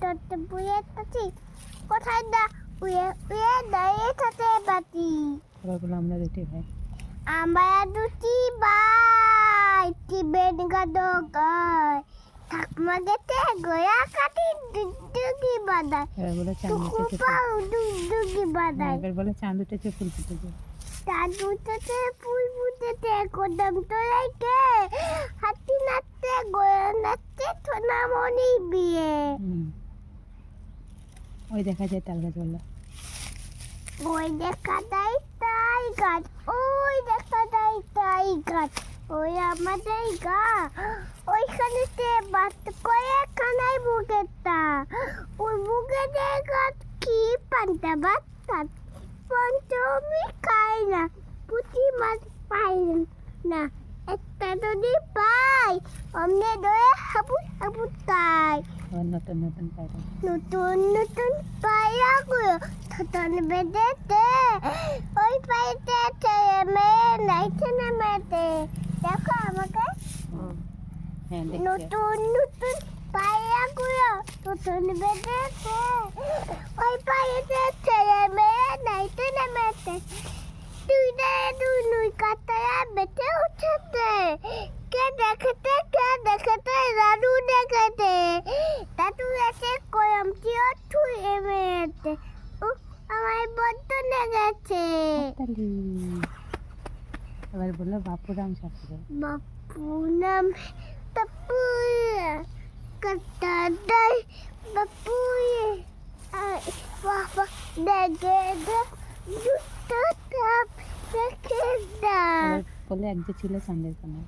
তোর বুয়ে তাছি কোথায় না উয়ে উয়ে দাঁড়িয়ে থাকে বাতি এবার আমরা দুটি ভাই। আমরা দুটি ভাই টিবেন গাদো গায় ঠাকুমা গেতে গয়া কাটি দুগদুগি বাদায় এবার চাঁদ উঠেছে হ্যাঁ, বাদায় এবার চাঁদ উঠেছে ফুল ফুটেছে তার দুটোতে ফুল কদম তোলাইকে হাতি হুম। ওই দেখা যায় তাল গাছ বলল। ওই দেখা যায় তাই গাছ ওই দেখা যায় তাই গাছ ওই আমাদের গা। ওইখানে সে বাত করে কানাই বুকেরটা ওই বুকের গাছ কি পান্তা বাত পঞ্চমী খাই না পুঁটি মাছ পাই না। একটা যদি পাই অমনে দয়ে হাবুত হাবুত তাই। নতুন নতুন পায়রা নতুন নতুন পায়রাগুলো থতন বেঁধেছে ওই পাইতে ছেড়ে মেয়ে নাইতে নেমেতে দেখো আমাকে। হ্যাঁ নতুন নতুন পায়রাগুলো নতুন বেঁধেছে ওই পাইতে ছেড়ে মেয়ে নাইতে নেমেতে দেখেতে কে দাদু দেখেতে। দাদু এসে ছুঁয়ে মেয়েছে উহ, আমার বড্ড লেগেছে। এবার বলল বাপুরাম শাস্ত্রী বাপু নাম বাপুয়া কাটা দাই বাপুয়ে বাবা দেখে দে দুটো কাপ দেখে এবার বলল এক যে ছিল চাঁদের কোনায়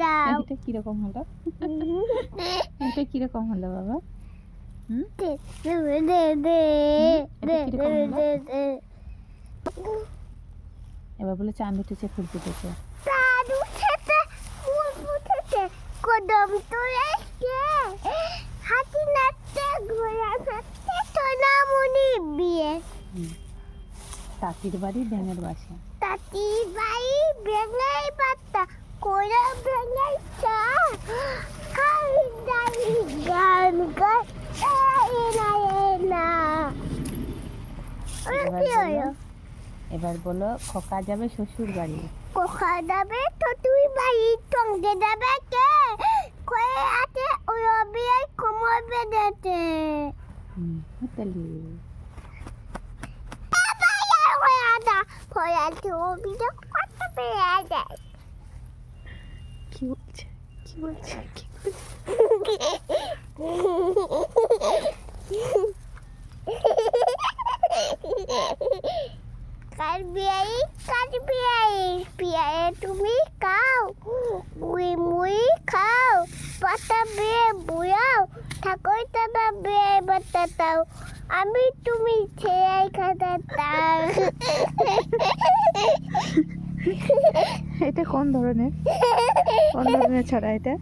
দাও। এটা কীরকম হলো? এটা কীরকম হলো বাবা? হুম? দে দে দে এবার বলে চাঁদ উঠেছে ফুল ফুটেছে। তার উঠেছে ফুল ফুটেছে কদম তুলেছে হাতি নাচতে ঘোড়া নাচতে সোনামণি বিয়ে। তাঁতির বাড়ি ব্যাঙের বাসা। তাতি বাই বেঙ্গাই পাতা কোরা চা গান এবার বলো খোকা যাবে শ্বশুর বাড়ি? কোখা যাবে তো তুই বাড়ি টঙ্গে যাবে কে? কয়ে আছে? ওই বিয়ে কোমর বেঁধেছে হাততালি। ফয়াল ছবিটা কত পেয়ে যায় কি বলছে? কি বলছে? কি কার বিয়াই? কার বিয়াই? বিয়াই তুমি খাও, মুই মুই খাও, পাতা বিয়ে বুয়াও, ঠাকুর দাদা বিয়ে বাতাতাও আমি তুমি ছেড়ে খাতাতাম এটা কোন ধরনের? কোন ধরনের ছড়া এটা?